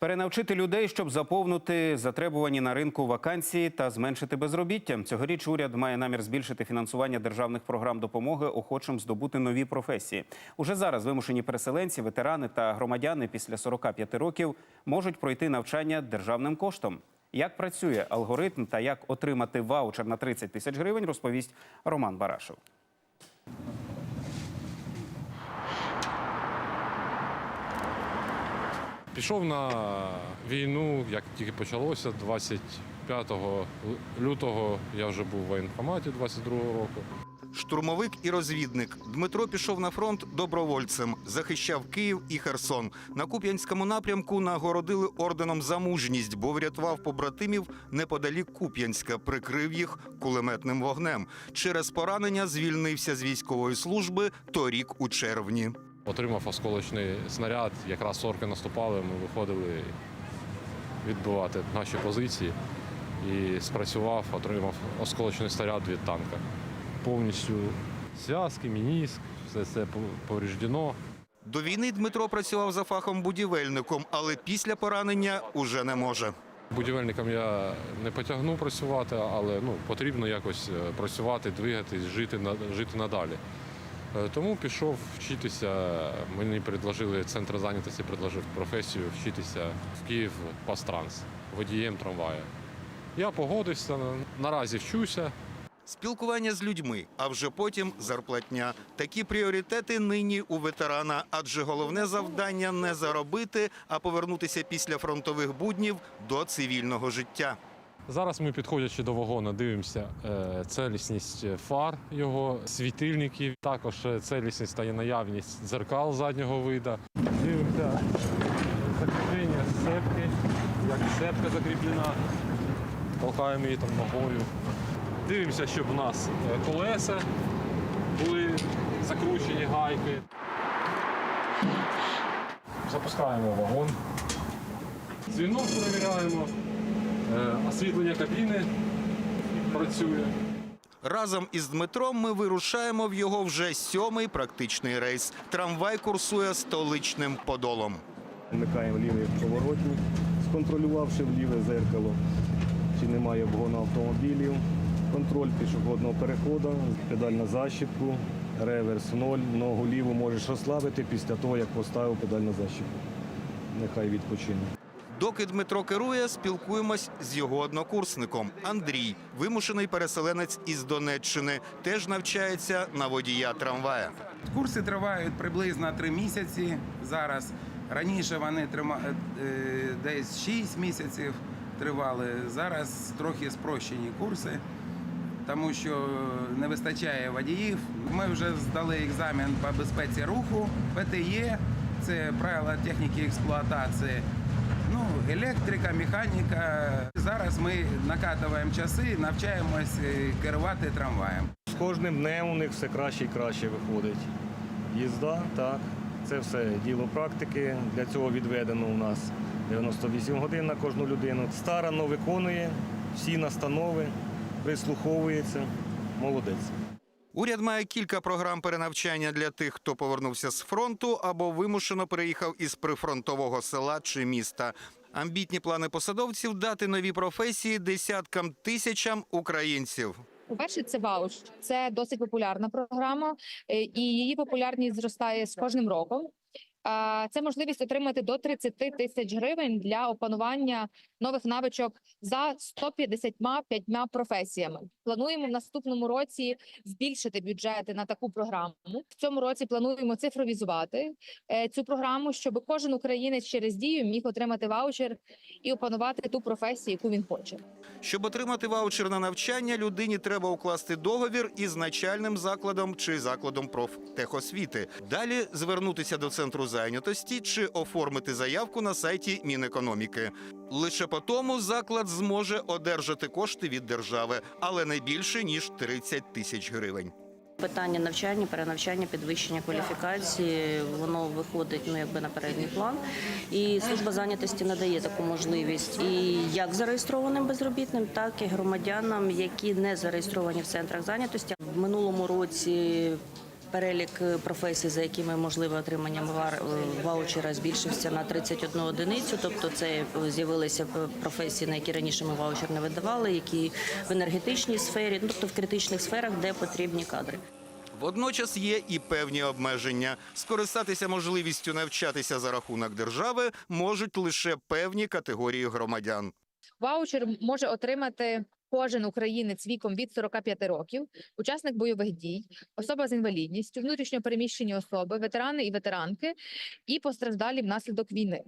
Перенавчити людей, щоб заповнити затребувані на ринку вакансії та зменшити безробіття. Цьогоріч уряд має намір збільшити фінансування державних програм допомоги охочим здобути нові професії. Уже зараз вимушені переселенці, ветерани та громадяни після 45 років можуть пройти навчання державним коштом. Як працює алгоритм та як отримати ваучер на 30 тисяч гривень, розповість Роман Барашев. Пішов на війну, як тільки почалося, 25 лютого я вже був в воєнкоматі 22-го року. Штурмовик і розвідник Дмитро пішов на фронт добровольцем, захищав Київ і Херсон. На Куп'янському напрямку нагородили орденом за мужність, бо врятував побратимів неподалік Куп'янська, прикрив їх кулеметним вогнем. Через поранення звільнився з військової служби торік у червні. Отримав осколочний снаряд, якраз орки наступали, ми виходили відбивати наші позиції. І спрацював, отримав осколочний снаряд від танка. Повністю зв'язки, мініск, все це повреждено. До війни Дмитро працював за фахом будівельником, але після поранення уже не може. Будівельником я не потягну працювати, але ну, потрібно якось е, працювати, двигатись, жити, жити надалі. Е, Тому пішов вчитися. Мені предложили центр зайнятості, предложив професію вчитися в Київ Пастранс, водієм трамвая. Я погодився, наразі вчуся. Спілкування з людьми, а вже потім зарплатня. Такі пріоритети нині у ветерана, адже головне завдання не заробити, а повернутися після фронтових буднів до цивільного життя. Зараз ми, підходячи до вагона, дивимося е, целісність фар його, світильників, також е, целісність та наявність дзеркал заднього вида. Дивимося закріплення сепки, як сепка закріплена, толкаємо її там ногою. Дивимося, щоб у нас е, колеса були закручені гайки. Запускаємо вагон. Дзвінок перевіряємо. Е, Освітлення кабіни працює. Разом із Дмитром ми вирушаємо в його вже сьомий практичний рейс. Трамвай курсує столичним подолом. Вмикаємо лівий поворотник, сконтролювавши вліве зеркало, чи немає обгону автомобілів, контроль пішохідного переходу, педаль на защіпку, реверс ноль, ногу ліву можеш розслабити після того, як поставив педаль на защіпку. Нехай відпочине. Доки Дмитро керує, спілкуємось з його однокурсником Андрій, вимушений переселенець із Донеччини, теж навчається на водія трамвая. Курси тривають приблизно три місяці зараз. Раніше вони трима... е, десь 6 місяців тривали. Зараз трохи спрощені курси, тому що не вистачає водіїв. Ми вже здали екзамен по безпеці руху, ПТЄ, це правила техніки експлуатації. Ну, електрика, механіка. Зараз ми накатуємо часи, навчаємось е, керувати трамваєм. З кожним днем у них все краще і краще виходить. Їзда, так, це все діло практики. Для цього відведено у нас 98 годин на кожну людину. Старано виконує всі настанови, прислуховується. Молодець. Уряд має кілька програм перенавчання для тих, хто повернувся з фронту або вимушено переїхав із прифронтового села чи міста. Амбітні плани посадовців дати нові професії десяткам тисячам українців. По-перше, це вауч. Це досить популярна програма, е, і її популярність зростає з кожним роком. Це можливість отримати до 30 тисяч гривень для опанування нових навичок за 155 професіями. Плануємо в наступному році збільшити бюджети на таку програму. В цьому році плануємо цифровізувати е, цю програму, щоб кожен українець через дію міг отримати ваучер і опанувати ту професію, яку він хоче. Щоб отримати ваучер на навчання, людині треба укласти договір із начальним закладом чи закладом профтехосвіти. Далі звернутися до центру зайнятості чи оформити заявку на сайті Мінекономіки. Лише по тому заклад зможе одержати кошти від держави, але не більше ніж 30 тисяч гривень. Питання навчання, перенавчання, підвищення кваліфікації воно виходить ну якби на передній план. І служба зайнятості надає таку можливість і як зареєстрованим безробітним, так і громадянам, які не зареєстровані в центрах зайнятості. В минулому році Перелік е, професій, за якими можливе отримання е, ваучера, збільшився на 31 одиницю. Тобто, це е, з'явилися професії, на які раніше ми ваучер не видавали, які в енергетичній сфері, ну, тобто в критичних сферах, де потрібні кадри. Водночас є і певні обмеження. Скористатися можливістю навчатися за рахунок держави можуть лише певні категорії громадян. Ваучер може отримати кожен українець віком від 45 років, учасник бойових дій, особа з інвалідністю, внутрішньопереміщені особи, ветерани і ветеранки і постраждалі внаслідок війни.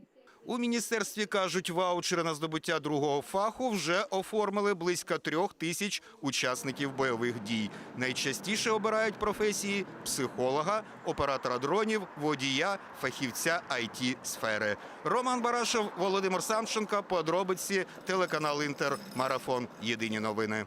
У міністерстві кажуть, ваучери на здобуття другого фаху вже оформили близько трьох тисяч учасників бойових дій. Найчастіше обирають професії психолога, оператора дронів, водія, фахівця it сфери. Роман Барашев, Володимир Самченко. Подробиці телеканал Інтер. Марафон. Єдині новини.